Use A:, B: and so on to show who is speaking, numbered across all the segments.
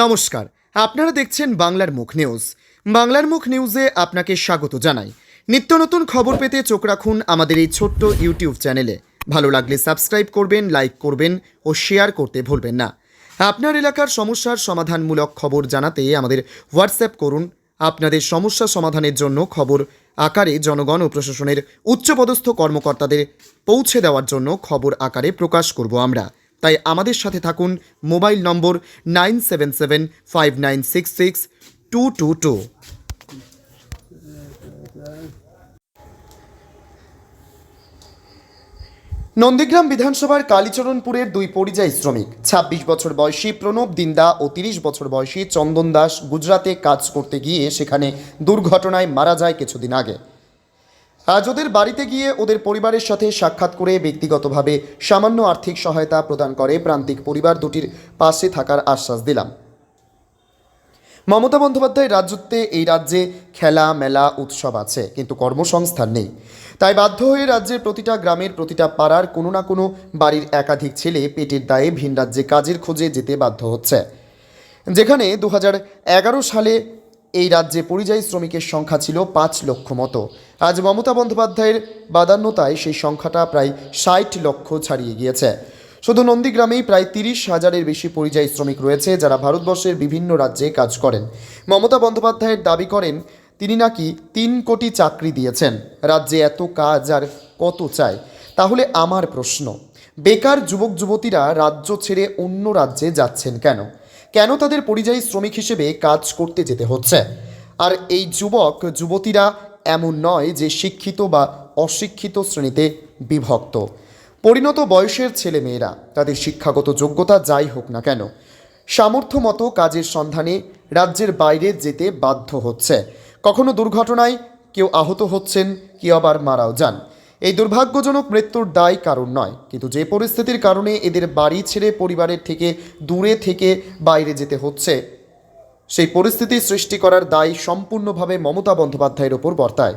A: নমস্কার, আপনারা দেখছেন বাংলার মুখ নিউজ। বাংলার মুখ নিউজে আপনাকে স্বাগত জানাই। নিত্য নতুন খবর পেতে চোখ রাখুন আমাদের এই ছোট্ট ইউটিউব চ্যানেলে। ভালো লাগলে সাবস্ক্রাইব করবেন, লাইক করবেন ও শেয়ার করতে ভুলবেন না। আপনার এলাকার সমস্যার সমাধানমূলক খবর জানাতে আমাদের হোয়াটসঅ্যাপ করুন। আপনাদের সমস্যা সমাধানের জন্য খবর আকারে জনগণ ও প্রশাসনের উচ্চপদস্থ কর্মকর্তাদের পৌঁছে দেওয়ার জন্য খবর আকারে প্রকাশ করব আমরা। তাই আমাদের সাথে থাকুন mobile number nine seven seven five nine six six two two two. Nandigram বিধানসভার কালীচরণপুরের দুই পরিযায়ী শ্রমিক ২৬ বছর বয়সী প্রণব দিন্দা ও তিরিশ বছর বয়সী চন্দন দাস গুজরাতে কাজ করতে গিয়ে সেখানে দুর্ঘটনায় মারা যায় কিছুদিন আগে। আজ ওদের বাড়িতে গিয়ে ওদের পরিবারের সাথে সাক্ষাৎ করে ব্যক্তিগতভাবে সামান্য আর্থিক সহায়তা প্রদান করে প্রান্তিক পরিবার দুটির পাশে থাকার আশ্বাস দিলাম। মমতা বন্দ্যোপাধ্যায় রাজ্যত্বে এই রাজ্যে খেলা, মেলা, উৎসব আছে, কিন্তু কর্মসংস্থান নেই। তাই বাধ্য হয়ে রাজ্যের প্রতিটা গ্রামের প্রতিটা পাড়ার কোনো না কোনো বাড়ির একাধিক ছেলে পেটের দায়ে ভিন রাজ্যে কাজের খোঁজে যেতে বাধ্য হচ্ছে। যেখানে দু সালে এই রাজ্যে পরিযায়ী শ্রমিকের সংখ্যা ছিল পাঁচ লক্ষ মতো। আজ মমতা বন্দ্যোপাধ্যায়ের বাদান্যতায় সেই সংখ্যাটা প্রায় ষাট লক্ষ ছাড়িয়ে গিয়েছে। শুধু নন্দীগ্রামেই প্রায় তিরিশ হাজারের বেশি পরিযায়ী শ্রমিক রয়েছে যারা ভারতবর্ষের বিভিন্ন রাজ্যে কাজ করেন। মমতা বন্দ্যোপাধ্যায়ের দাবি করেন, তিনি নাকি তিন কোটি চাকরি দিয়েছেন। রাজ্যে এত কাজ আর কত চায় তাহলে আমার প্রশ্ন, বেকার যুবক যুবতীরা রাজ্য ছেড়ে অন্য রাজ্যে যাচ্ছেন কেন? কেন তাদের পরিযায়ী শ্রমিক হিসেবে কাজ করতে যেতে হচ্ছে? আর এই যুবক, যুবতীরা এমন নয় যে শিক্ষিত বা অশিক্ষিত শ্রেণীতে বিভক্ত। পরিণত বয়সের ছেলে মেয়েরা তাদের শিক্ষাগত যোগ্যতা যাই হোক না কেন, সামর্থ্য মতো কাজের সন্ধানে রাজ্যের বাইরে যেতে বাধ্য হচ্ছে। কখনো দুর্ঘটনায় কেউ আহত হচ্ছেন কেউ আবার মারাও যান। এই দুর্ভাগ্যজনক মৃত্যুর দায় কারণ নয়, কিন্তু যে পরিস্থিতির কারণে এদের বাড়ি ছেড়ে পরিবারের থেকে দূরে থেকে বাইরে যেতে হচ্ছে সেই পরিস্থিতি সৃষ্টি করার দায় সম্পূর্ণভাবে মমতা বন্দ্যোপাধ্যায়ের ওপর বর্তায়।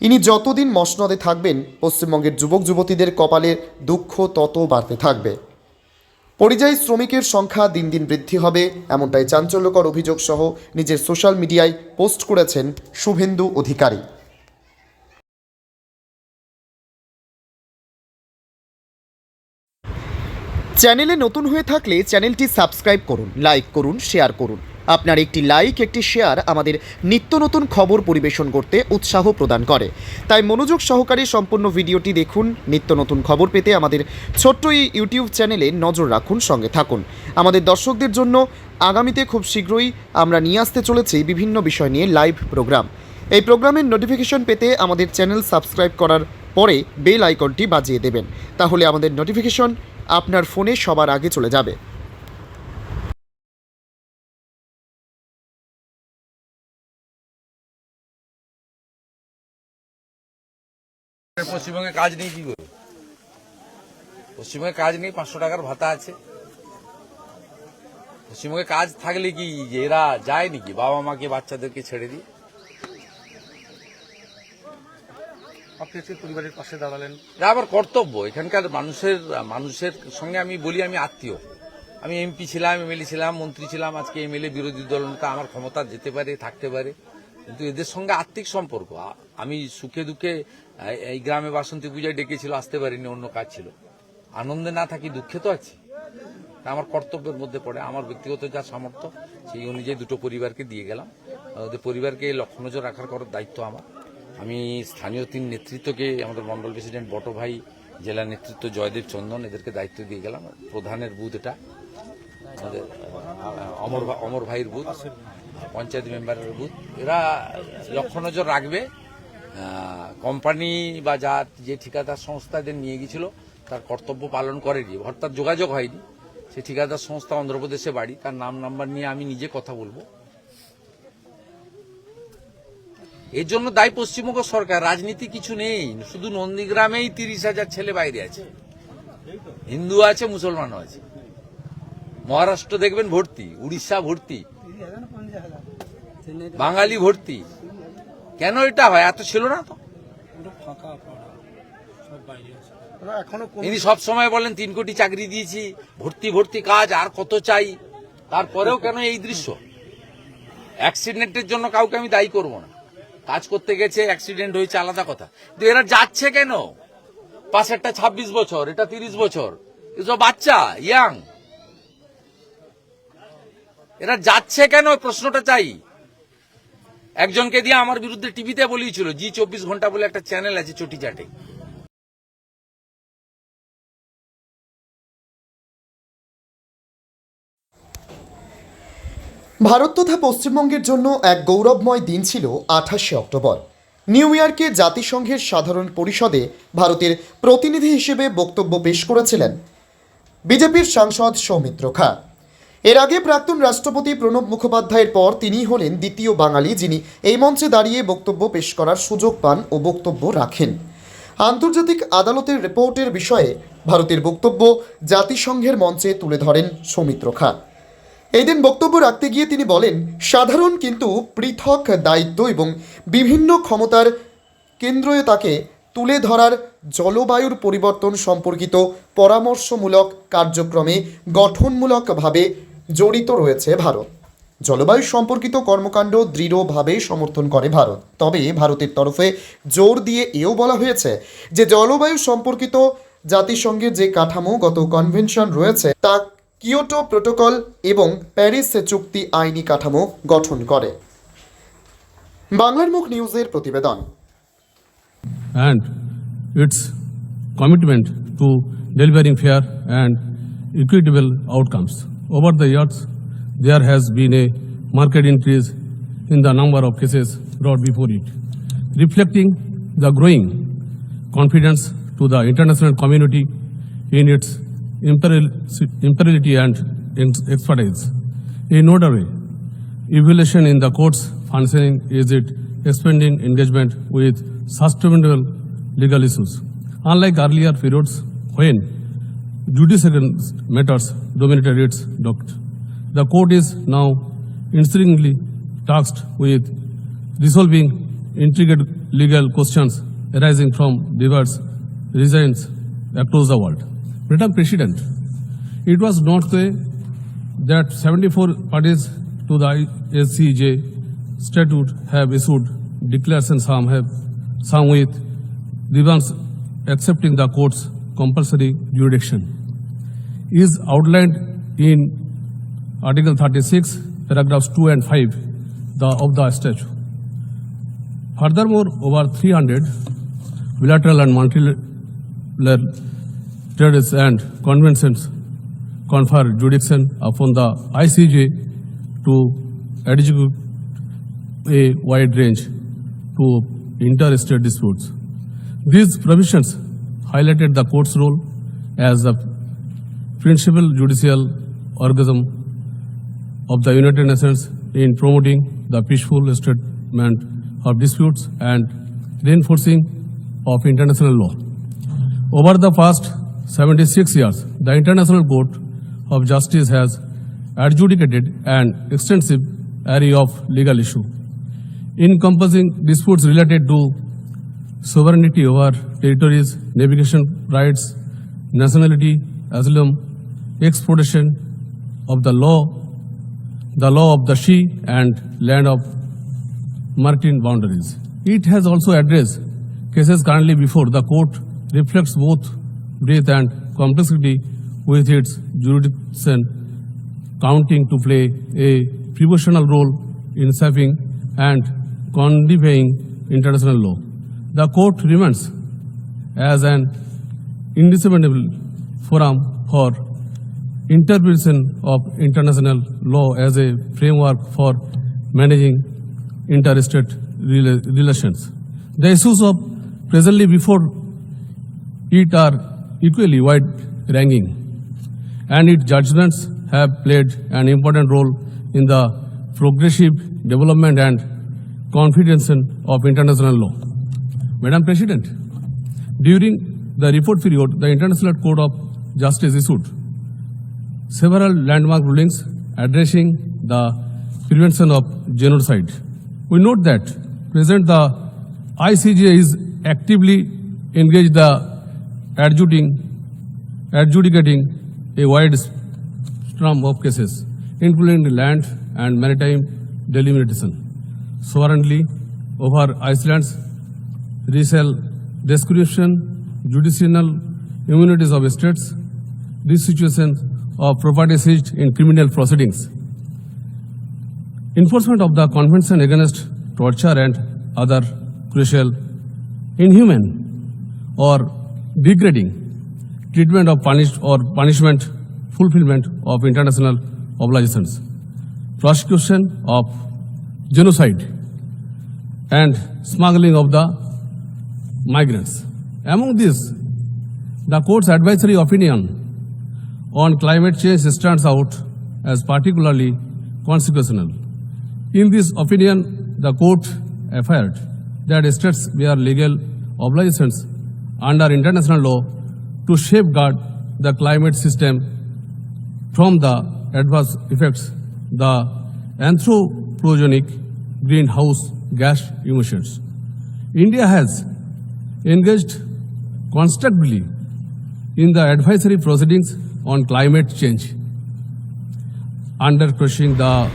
A: ইনি যতদিন মসনদে থাকবেন, পশ্চিমবঙ্গের যুবক যুবতীদের কপালে দুঃখ তত বাড়তে থাকবে। পরিযায়ী শ্রমিকের সংখ্যা দিন দিন বৃদ্ধি হবে, এমনটাই চাঞ্চল্যকর অভিযোগ সহ নিজের সোশ্যাল মিডিয়ায় পোস্ট করেছেন শুভেন্দু অধিকারী। চ্যানেলে নতুন হয়ে থাকলে চ্যানেলটি সাবস্ক্রাইব করুন, লাইক করুন, শেয়ার করুন। আপনার একটি লাইক একটি শেয়ার আমাদের নিত্য নতুন খবর পরিবেশন করতে উৎসাহ প্রদান করে। তাই মনোযোগ সহকারে সম্পূর্ণ ভিডিওটি দেখুন, নিত্য নতুন খবর পেতে আমাদের ছোট্ট এই ইউটিউব চ্যানেলে নজর রাখুন, সঙ্গে থাকুন। আমাদের দর্শকদের জন্য আগামীতে খুব শীঘ্রই আমরা নিয়ে আসতে চলেছি বিভিন্ন বিষয় নিয়ে লাইভ প্রোগ্রাম এই প্রোগ্রামের নোটিফিকেশন পেতে আমাদের চ্যানেল সাবস্ক্রাইব করার পরে বেল আইকনটি বাজিয়ে দেবেন। তাহলে আমাদের নোটিফিকেশন আপনার ফোনে সবার আগে চলে যাবে।
B: পশ্চিমবঙ্গে কাজ নেই কি করবে? পশ্চিমবঙ্গে কাজ নেই পাঁচশো টাকার ভাতা আছে। পশ্চিমবঙ্গে কাজ থাকলে কি এরা যায় নাকি? বাবা মাকে বাচ্চাদেরকে ছেড়ে
C: আপনি আজকে পরিবারের পাশে দাঁড়ালেন।
B: এটা আমার কর্তব্য। এখানকার মানুষের মানুষের সঙ্গে আমি বলি আমি আত্মীয়। আমি এমপি ছিলাম এমএলএ ছিলাম মন্ত্রী ছিলাম আজকে এমএলএ বিরোধী দল নেতা আমার ক্ষমতা যেতে পারে থাকতে পারে। কিন্তু এদের সঙ্গে আর্থিক সম্পর্ক। আমি সুখে দুঃখে এই- গ্রামে বাসন্তী পূজায় ডেকেছিল, আসতে পারিনি, অন্য কাজ ছিল। আনন্দে না থাকি, দুঃখে তো আছি। আমার কর্তব্যের মধ্যে পড়ে, আমার ব্যক্তিগত যা সামর্থ্য, সেই অনুযায়ী দুটো পরিবারকে দিয়ে গেলাম। ওদের পরিবারকে লক্ষ্য নজর রাখার করার দায়িত্ব আমার। আমি স্থানীয় তিন নেতৃত্বকে, আমাদের মন্ডল প্রেসিডেন্ট বটো ভাই, জেলা নেতৃত্ব জয়দেব চন্দন, এদেরকে দায়িত্ব দিয়ে গেলাম। প্রধানের বুথ এটা। আমাদের অমর অমর ভাইয়ের বুথ। পঞ্চায়েত মেম্বারের বুথ এরা লক্ষ্য নজর রাখবে কোম্পানি বা যা যে ঠিকাদার সংস্থা এদের নিয়ে গেছিল তার কর্তব্য পালন করেনি। অর্থাৎ যোগাযোগ হয়নি। সে ঠিকাদার সংস্থা অন্ধ্রপ্রদেশে বাড়ি। তার নাম নাম্বার নিয়ে আমি নিজে কথা বলব। এর জন্য দায়ী পশ্চিমবঙ্গ সরকার। রাজনীতি কিছু নেই। শুধু নন্দীগ্রামেই তিরিশ হাজার ছেলে বাইরে আছে। হিন্দু আছে, মুসলমানও আছে। মহারাষ্ট্র দেখবেন ভর্তি, উড়িষ্যা ভর্তি। বাঙালি ভর্তি। কেন এটা হয়? এত ছিল না তো।
C: এখনও
B: ইনি সব সময় বলেন তিন কোটি চাকরি দিয়েছি ভর্তি ভর্তি কাজ আর কত চাই? তারপরেও কেন এই দৃশ্য? অ্যাক্সিডেন্টের জন্য কাউকে আমি দায়ী করব না। কাজ করতে গেছে অ্যাক্সিডেন্ট হয়েছে আলাদা কথা। কিন্তু এরা যাচ্ছে কেন? পাশেরটা ছাব্বিশ বছর এটা তিরিশ বছর। এসব বাচ্চা ইয়াং এরা যাচ্ছে কেন? প্রশ্নটা চাই। একজনকে দিয়ে আমার বিরুদ্ধে টিভিতে বলিয়েছিল, জি চব্বিশ ঘণ্টা বলে একটা চ্যানেল আছে চটি চাটে।
A: ভারত তথা পশ্চিমবঙ্গের জন্য এক গৌরবময় দিন ছিল আঠাশে অক্টোবর। নিউ ইয়র্কে জাতিসংঘের সাধারণ পরিষদে ভারতের প্রতিনিধি হিসেবে বক্তব্য পেশ করেছিলেন বিজেপির সাংসদ সৌমিত্র খা। এর আগে প্রাক্তন রাষ্ট্রপতি প্রণব মুখোপাধ্যায়ের পর তিনি হলেন দ্বিতীয় বাঙালি, যিনি এই মঞ্চে দাঁড়িয়ে বক্তব্য পেশ করার সুযোগ পান ও বক্তব্য রাখেন। আন্তর্জাতিক আদালতের রিপোর্টের বিষয়ে ভারতের বক্তব্য জাতিসংঘের মঞ্চে তুলে ধরেন সৌমিত্র খা। এই দিন বক্তব্য রাখতে গিয়ে তিনি বলেন, সাধারণ কিন্তু পৃথক দায়িত্ব এবং বিভিন্ন ক্ষমতার কেন্দ্রীয়তাকে তুলে ধরার জলবায়ুর পরিবর্তন সম্পর্কিত পরামর্শমূলক কার্যক্রমে গঠনমূলকভাবে জড়িত রয়েছে ভারত। জলবায়ু সম্পর্কিত কর্মকাণ্ড দৃঢ়ভাবে সমর্থন করে ভারত। তবে ভারতের তরফে জোর দিয়ে এও বলা হয়েছে যে জলবায়ু সম্পর্কিত জাতিসংঘের যে কাঠামোগত কনভেনশন রয়েছে, তা কিয়োটো প্রোটোকল এবং প্যারিস চুক্তি আইনি কাঠামো গঠন করে। বাংলার মুখ নিউজের প্রতিবেদন।
D: And its commitment to delivering fair and equitable outcomes. Over the years, there has been a marked increase in the number of cases brought before it, reflecting the growing confidence to the international community in its imperiality and ex- expertise. In other way, evaluation in the court's functioning is it expanding engagement with sustainable legal issues. Unlike earlier periods when judicial matters dominated its docket, the court is now increasingly tasked with resolving intricate legal questions arising from diverse regions across the world. Madam President, it was not the that 74 parties to the SCJ statute have issued declarations, some have, some with the accepting the court's compulsory jurisdiction, is outlined in Article 36, paragraphs 2 and 5 the, of the statute. Furthermore, over 300 bilateral and multilateral treaties and conventions confer jurisdiction upon the ICJ to adjudicate a wide range to interstate disputes. These provisions highlighted the court's role as a principal judicial organism of the United Nations in promoting the peaceful settlement of disputes and reinforcing of international law. Over the past 76 years, the International Court of Justice has adjudicated an extensive array of legal issues, encompassing disputes related to sovereignty over territories, navigation rights, nationality, asylum, exploitation of the law, the law of the sea and land of maritime boundaries. It has also addressed cases currently before the court reflects both breadth and complexity with its jurisdiction counting to play a pivotal role in shaping and codifying international law. The court remains as an indispensable forum for interpretation of international law as a framework for managing interstate rela- relations. The issues of presently before it are equally wide-ranging, and its judgments have played an important role in the progressive development and confidence of international law. Madam President, during the report period, the International Court of Justice issued several landmark rulings addressing the prevention of genocide. We note that present the ICJ is actively engaged the adjudicating, adjudicating a wide strum of cases including land and maritime delimitation, sovereignty over Iceland's resale description, judicial immunities of states, restitution of property seized in criminal proceedings, enforcement of the Convention Against Torture and other crucial, inhuman, or degrading treatment of punished or punishment fulfillment of international obligations, prosecution of genocide, and smuggling of the migrants. Among these, the court's advisory opinion on climate change stands out as particularly consequential. In this opinion, the court affirmed that states bear legal obligations under international law to safeguard the climate system from the adverse effects the anthropogenic greenhouse gas emissions. India has engaged constructively in the advisory proceedings on climate change. Under crushing the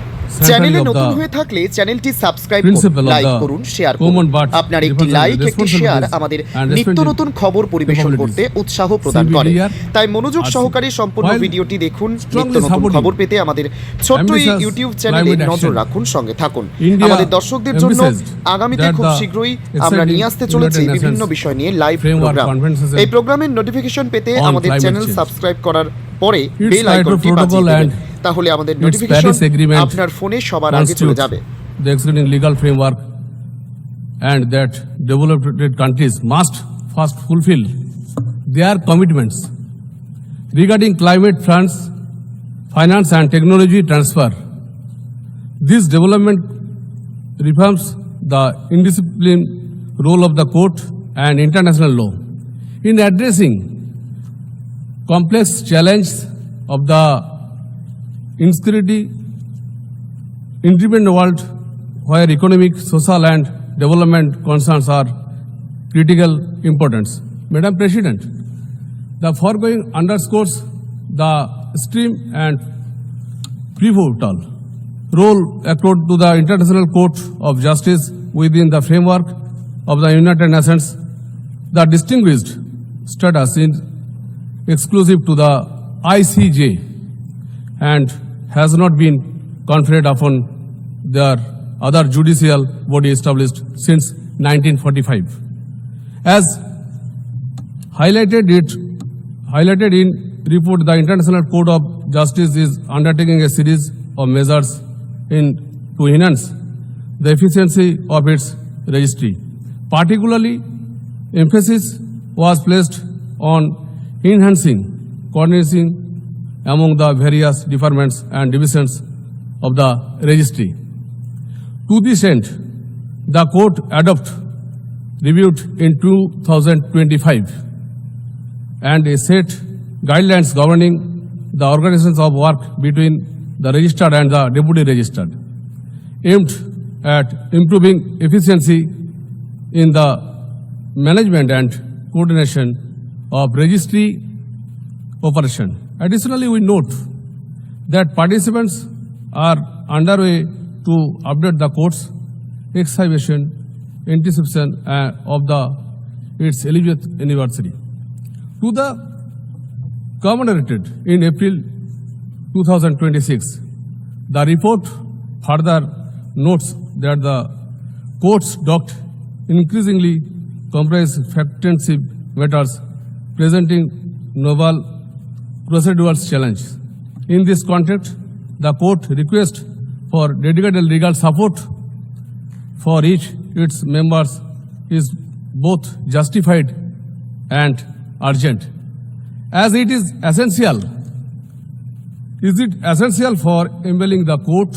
A: চ্যানেলে নতুন হয়ে থাকলে চ্যানেলটি subscribe করুন like করুন share করুন। আপনার একটি লাইক একটি শেয়ার আমাদের নিত্য নতুন খবর পরিবেশন করতে উৎসাহ প্রদান করে। তাই মনোযোগ সহকারে সম্পূর্ণ ভিডিওটি দেখুন নিত্য নতুন খবর পেতে আমাদের ছোট্ট এই ইউটিউব চ্যানেলে নজর রাখুন সঙ্গে থাকুন। আমাদের দর্শকদের জন্য আগামীতে খুব শীঘ্রই আমরা নিয়ে আসতে চলেছি বিভিন্ন বিষয় নিয়ে লাইভ প্রোগ্রাম এই প্রোগ্রামের নোটিফিকেশন পেতে আমাদের চ্যানেল সাবস্ক্রাইব করার পরে বেল আইকনটি বাজিয়ে দেবেন। তাহলে আমাদের নোটিফিকেশন
D: Agreement
A: আপনার ফোনে সবার আগে চলে যাবে
D: the existing legal framework and that developed countries must first fulfill their commitments regarding climate funds, finance and technology transfer. This development reforms the indisciplined role of the court and international law in addressing complex challenge of the insecurity independent world where economic, social and development concerns are critical importance. Madam President, the foregoing underscores the extreme and pivotal role accorded to the International Court of Justice within the framework of the United Nations, the distinguished status is exclusive to the ICJ and has not been conferred upon their other judicial body established since 1945. As highlighted it highlighted in report, the International Court of Justice is undertaking a series of measures in to enhance the efficiency of its registry. Particularly, emphasis was placed on enhancing coordination among the various departments and divisions of the registry. To this end, the court adopt reviewed in 2025 and a set guidelines governing the organizations of work between the registered and the deputy registered, aimed at improving efficiency in the management and coordination of registry operation. Additionally, we note that participants are underway to update the court's excavation anticipation uh, of the its 11th anniversary. To the commemorated in April 2026, the report further notes that the court's docket increasingly comprise fact-intensive matters presenting novel procedural challenges. In this context, the court requests for dedicated legal support for each of its members is both justified and urgent. As it is essential, is it essential for enabling the court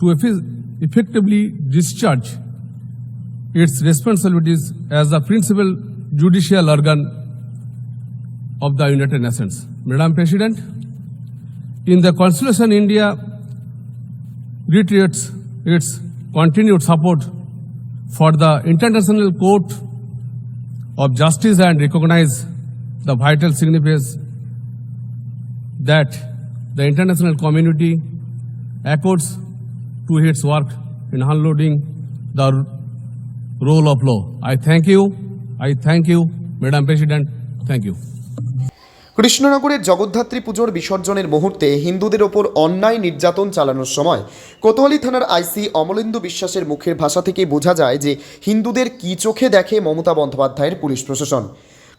D: to effectively discharge its responsibilities as the principal judicial organ of the United Nations. Madam President, in the Constitution, India reiterates its continued support for the International Court of Justice and recognize the vital significance that the international community accords to its work in unloading the role of law. I thank you. I thank you, Madam President. Thank you.
A: কৃষ্ণনগরের জগদ্ধাত্রী পুজোর বিসর্জনের মুহূর্তে হিন্দুদের ওপর অন্যায় নির্যাতন চালানোর সময় কোতোয়ালি থানার আইসি অমলেন্দু বিশ্বাসের মুখের ভাষা থেকে বোঝা যায় যে হিন্দুদের কী চোখে দেখে মমতা বন্দ্যোপাধ্যায়ের পুলিশ প্রশাসন।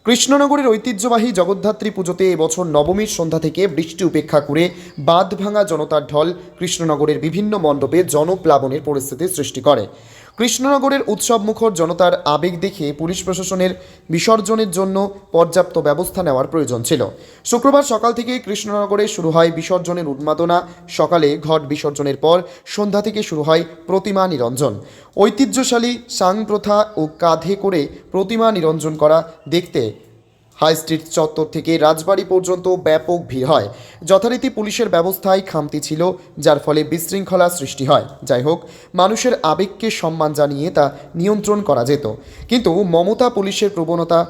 A: কৃষ্ণনগরের ঐতিহ্যবাহী জগদ্ধাত্রী পুজোতে এবছর নবমীর সন্ধ্যা থেকে বৃষ্টি উপেক্ষা করে বাঁধ ভাঙা জনতার ঢল কৃষ্ণনগরের বিভিন্ন মণ্ডপে জনপ্লাবনের পরিস্থিতি সৃষ্টি করে। কৃষ্ণনগরের উৎসবমুখর জনতার আবেগ দেখে পুলিশ প্রশাসনের বিসর্জনের জন্য পর্যাপ্ত ব্যবস্থা নেওয়ার প্রয়োজন ছিল। শুক্রবার সকাল থেকে কৃষ্ণনগরে শুরু হয় বিসর্জনের উন্মাদনা। সকালে ঘট বিসর্জনের পর সন্ধ্যা থেকে শুরু হয় প্রতিমা নিরঞ্জন। ঐতিহ্যশালী সাং প্রথা ও কাঁধে করে প্রতিমা নিরঞ্জন করা দেখতে হাই স্ট্রিট চত্বর থেকে রাজবাড়ি পর্যন্ত ব্যাপক ভিড় হয়। যথারীতি পুলিশের ব্যবস্থায় খামতি ছিল, যার ফলে বিশৃঙ্খলা সৃষ্টি হয়। যাই হোক, মানুষের আবেগকে সম্মান জানিয়ে তা নিয়ন্ত্রণ করা যেত। কিন্তু মমতা পুলিশের প্রবণতা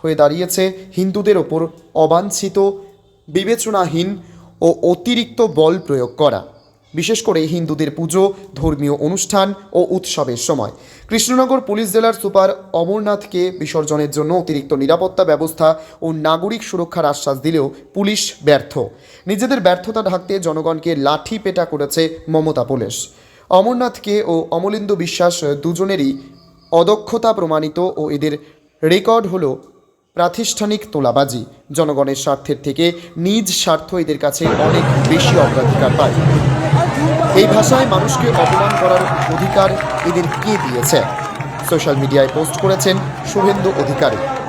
A: হয়ে দাঁড়িয়েছে হিন্দুদের ওপর অবাঞ্ছিত, বিবেচনাহীন ও অতিরিক্ত বল প্রয়োগ করা। বিশেষ করে হিন্দুদের পুজো, ধর্মীয় অনুষ্ঠান ও উৎসবের সময়। কৃষ্ণনগর পুলিশ জেলার সুপার অমরনাথকে বিসর্জনের জন্য অতিরিক্ত নিরাপত্তা ব্যবস্থা ও নাগরিক সুরক্ষার আশ্বাস দিলেও পুলিশ ব্যর্থ। নিজেদের ব্যর্থতা ঢাকতে জনগণকে লাঠি পেটা করেছে মমতা পুলিশ। অমরনাথকে ও অমলেন্দু বিশ্বাস দুজনেরই অদক্ষতা প্রমাণিত ও এদের রেকর্ড হলো প্রাতিষ্ঠানিক তোলাবাজি। জনগণের স্বার্থের থেকে নিজ স্বার্থ এদের কাছে অনেক বেশি অগ্রাধিকার পায়। এই ভাষায় মানুষকে অপমান করার অধিকার এদের কে দিয়েছে? সোশ্যাল মিডিয়ায় পোস্ট করেছেন শুভেন্দু অধিকারী।